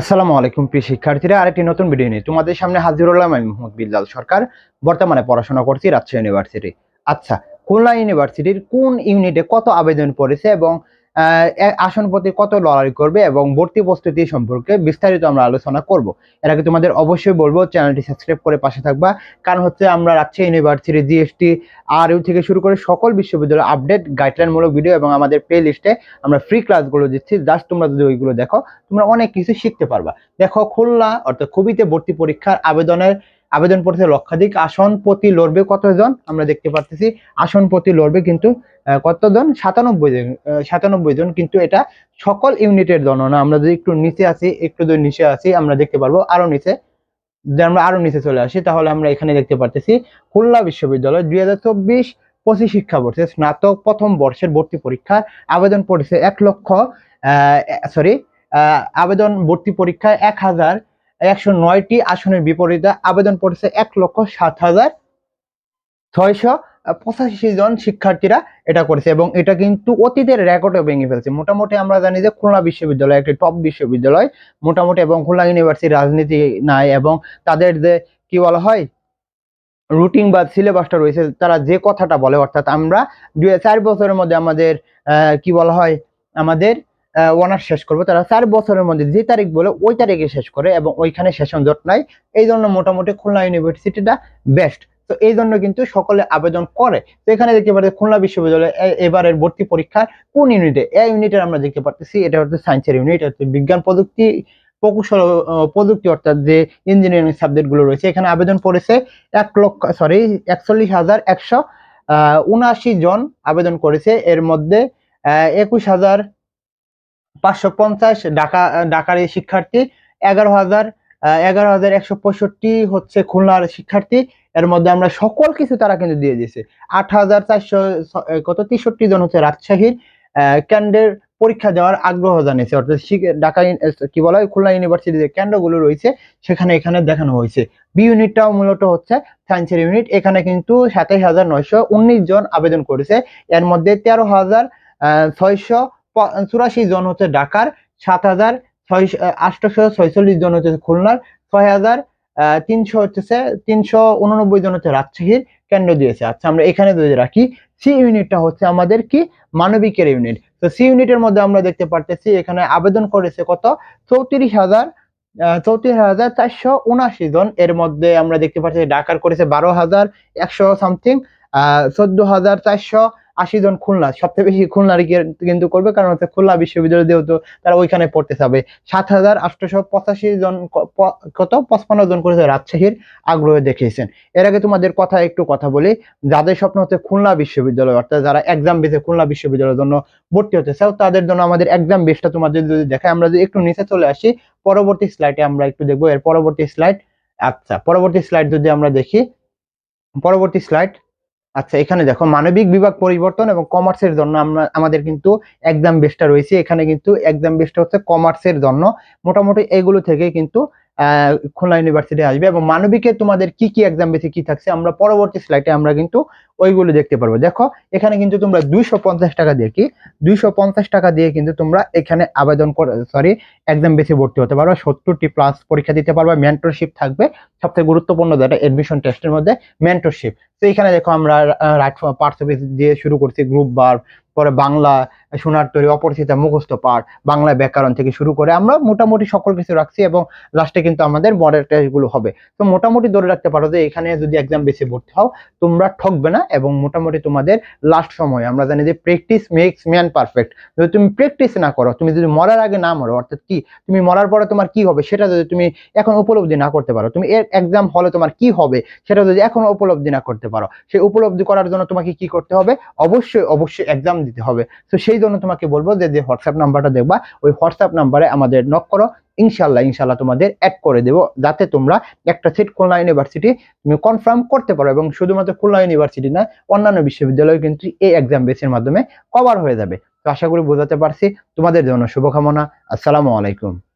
আসসালামু আলাইকুম, প্রিয় শিক্ষার্থীরা। আরেকটি নতুন ভিডিও নিয়ে তোমাদের সামনে হাজির হলাম আমি মোহাম্মদ বিল্লাল সরকার। বর্তমানে পড়াশোনা করছি রাজশাহী ইউনিভার্সিটি আচ্ছা খুলনা ইউনিভার্সিটির কোন ইউনিটে কত আবেদন পড়েছে এবং আসন প্রতি কত লড়াই করবে এবং ভর্তি প্রস্তুতি সম্পর্কে বিস্তারিত আমরা আলোচনা করব। এর আগে তোমাদের অবশ্যই বলব, চ্যানেলটি সাবস্ক্রাইব করে পাশে থাকবা। কারণ হচ্ছে আমরা রাজশাহী ইউনিভার্সিটি জিএসটি আর ইউ থেকে শুরু করে সকল বিশ্ববিদ্যালয় আপডেট গাইডলাইনমূলক ভিডিও এবং আমাদের প্লে লিস্টে আমরা ফ্রি ক্লাসগুলো দিচ্ছি। জাস্ট তোমরা যদি ওইগুলো দেখো, তোমরা অনেক কিছু শিখতে পারবা। দেখো, খুলনা অর্থাৎ খুবিতে ভর্তি পরীক্ষার আবেদনের আবেদন পড়তে লক্ষাধিক, আসন প্রতি লড়বে কতজন? আমরা দেখতে পাচ্ছি আসন প্রতি লড়বে কিন্তু কতজন? সাতানব্বই জন সাতানব্বই জন, কিন্তু এটা সকল ইউনিটের জন্য না আমরা যদি একটু নিচে আসি একটু যদি নিচে আসি আমরা দেখতে পারব আরও নিচে। যদি আমরা আরও নিচে চলে আসি, তাহলে আমরা এখানে দেখতে পারতেছি, খুলনা বিশ্ববিদ্যালয় দুই হাজার চব্বিশ পঁচিশ শিক্ষাবর্ষে স্নাতক প্রথম বর্ষের ভর্তি পরীক্ষার আবেদন পড়েছে এক লক্ষ সরি আবেদন ভর্তি পরীক্ষায় এক হাজার একশো নয়টি আসনের বিপরীতে আবেদন পড়েছে এক লক্ষ সাত হাজার ছয়শো পঁচাশি জন শিক্ষার্থীরা এটা করেছে এবং এটা কিন্তু অতীতের রেকর্ডও ভেঙে ফেলছে। মোটামুটি আমরা জানি যে খুলনা বিশ্ববিদ্যালয় একটি টপ বিশ্ববিদ্যালয়, মোটামুটি এবং খুলনা ইউনিভার্সিটি রাজনীতি নাই এবং তাদের যে কি বলা হয় রুটিন বা সিলেবাসটা রয়েছে, তারা যে কথাটা বলে, অর্থাৎ আমরা দুই চার বছরের মধ্যে আমাদের কি বলা হয়, আমাদের অনার্স শেষ করব। তারা চার বছরের মধ্যে যে তারিখ বলে ওই তারিখে শেষ করে এবং ওইখানে সেশন জট নাই। এই জন্য মোটামুটি খুলনা ইউনিভার্সিটিটা বেস্ট তো এই জন্য কিন্তু সকলে আবেদন করে। তো এখানে দেখতে পাচ্ছি খুলনা বিশ্ববিদ্যালয়ে এবারের ভর্তি পরীক্ষার কোন ইউনিটে এই ইউনিটের আমরা দেখতে পাচ্ছি এটা হচ্ছে সায়েন্সের ইউনিট হচ্ছে বিজ্ঞান প্রযুক্তি, প্রকৌশল প্রযুক্তি অর্থাৎ যে ইঞ্জিনিয়ারিং সাবজেক্টগুলো রয়েছে, এখানে আবেদন পড়েছে এক লক্ষ সরি একচল্লিশ হাজার একশো উনআশি জন আবেদন করেছে। এর মধ্যে একুশ হাজার পাঁচশো পঞ্চাশ ঢাকা ঢাকার শিক্ষার্থী, এগারো হাজার এগারো হাজার একশো পঁয়ষট্টি হচ্ছে খুলনার শিক্ষার্থী। এর মধ্যে আমরা সকল কিছু তারা কিন্তু দিয়ে দিয়েছে। আট হাজার চারশো কত? তেষট্টি জন হচ্ছে রাজশাহীর ক্যান্ডের পরীক্ষা দেওয়ার আগ্রহ জানিয়েছে। অর্থাৎ ঢাকা কি বলা? হয় খুলনা ইউনিভার্সিটির যে কেন্দ্রগুলো রয়েছে, সেখানে এখানে দেখানো হয়েছে। বি ইউনিটটাও মূলত হচ্ছে সায়েন্সের ইউনিট এখানে কিন্তু সাতাইশ হাজার নয়শো উনিশ জন আবেদন করেছে। এর মধ্যে তেরো হাজার ছয়শো চুরাশি জন হচ্ছে ঢাকার সাত হাজার ছয় আটশো ছয়চল্লিশ জন হচ্ছে খুলনার, ছয় হাজার তিনশো হচ্ছে তিনশো উননব্বই জন হচ্ছে রাজশাহীর কেন্দ্র দিয়েছে। আচ্ছা আমরা এখানে যদি রাখি সি ইউনিটটা হচ্ছে আমাদের কি? মানবিকের ইউনিট তো সি ইউনিটের মধ্যে আমরা দেখতে পারতেছি, এখানে আবেদন করেছে কত? চৌত্রিশ হাজার চৌত্রিশ হাজার চারশো উনআশি জন। এর মধ্যে আমরা দেখতে পাচ্ছি ঢাকার করেছে বারো হাজার একশো সামথিং চোদ্দ হাজার চারশো আশি জন খুলনা, সবচেয়ে বেশি খুলনার কিন্তু করবে কারণ হচ্ছে খুলনা বিশ্ববিদ্যালয় যেহেতু তারা ওইখানে পড়তে যাবে সাত হাজার আটশোশো পঁচাশি জন কত? পঁচপান্ন জন করেছে রাজশাহীর আগ্রহ দেখিয়েছেন। এর আগে তোমাদের কথা একটু কথা বলি, যাদের স্বপ্ন হচ্ছে খুলনা বিশ্ববিদ্যালয়, অর্থাৎ যারা এক্সাম বেসে খুলনা বিশ্ববিদ্যালয়ের জন্য ভর্তি হতে চাও, তাদের জন্য আমাদের এক্সাম বেসটা তোমাদের যদি দেখায়, আমরা যদি একটু নিচে চলে আসি, পরবর্তী স্লাইডে আমরা একটু দেখব। এর পরবর্তী স্লাইড আচ্ছা পরবর্তী স্লাইড যদি আমরা দেখি, পরবর্তী স্লাইড আচ্ছা এখানে দেখো, মানবিক বিভাগ পরিবর্তন এবং কমার্সের জন্য আমরা, আমাদের কিন্তু এক্সাম বেসটা রয়েছে। এখানে কিন্তু এক্সাম বেসটা হচ্ছে কমার্সের জন্য। মোটামুটি এগুলো থেকে কিন্তু খুলনা ইউনিভার্সিটি আসবে। এবং মানবিকে তোমাদের কি কি এক্সাম বেশি কি থাকছে, আমরা পরবর্তী স্লাইডে আমরা কিন্তু ওইগুলো দেখতে পারব। দেখো, এখানে কিন্তু তোমরা দুইশো পঞ্চাশ টাকা দিয়ে কি? দুইশো পঞ্চাশ টাকা দিয়ে কিন্তু তোমরা এখানে আবেদন করে সরি এক্সাম বেশি ভর্তি হতে পারবে। সত্তরটি প্লাস পরীক্ষা দিতে পারবে। মেন্টরশিপ থাকবে। সবথেকে গুরুত্বপূর্ণ যেটা এডমিশন টেস্টের মধ্যে মেন্টরশিপ তো এখানে দেখো আমরা রাইট পার্ট সার্ভিস দিয়ে শুরু করছি। গ্রুপ বার পরে বাংলা, সোনার তৈরি, অপরিচিতা, মুখস্থ পাঠ বাংলা ব্যাকরণ থেকে শুরু করে আমরা মোটামুটি সকল কিছু রাখছি এবং লাস্টে কিন্তু আমাদের মডেল টেস্টগুলো হবে। তো মোটামুটি ধরে রাখতে পারো যে এখানে যদি এক্সাম বেশি ভর্তি হও, তোমরা ঠকবে না। এবং মোটামুটি তোমাদের লাস্ট সময়। আমরা জানি যে প্র্যাকটিস মেক্স ম্যান পারফেক্ট যদি তুমি প্র্যাকটিস না করো, তুমি যদি মরার আগে না মরো, অর্থাৎ কি? তুমি মরার পরে তোমার কি হবে? সেটা যদি তুমি এখন উপলব্ধি না করতে পারো, তুমি এক্সাম হলে তোমার কি হবে? সেটা যদি এখন উপলব্ধি না করতে পারো, সেই উপলব্ধি করার জন্য তোমাকে কি করতে হবে? অবশ্যই অবশ্যই এক্সাম দিতে হবে। তো সেই জন্য তোমাকে বলব যে যে হোয়াটসঅ্যাপ নাম্বারটা দেখবা, ওই হোয়াটসঅ্যাপ নাম্বারে আমাদের নক করো। ইনশাল্লাহ ইনশাল্লাহ তোমাদের অ্যাড করে দেবো যাতে তোমরা একটা সিট খুলনা ইউনিভার্সিটি তুমি কনফার্ম করতে পারো এবং শুধুমাত্র খুলনা ইউনিভার্সিটি না, অন্যান্য বিশ্ববিদ্যালয় কিন্তু এই এক্সাম বেসের মাধ্যমে কভার হয়ে যাবে। তো আশা করি বোঝাতে পারছি। তোমাদের জন্য শুভকামনা। আসসালামু আলাইকুম।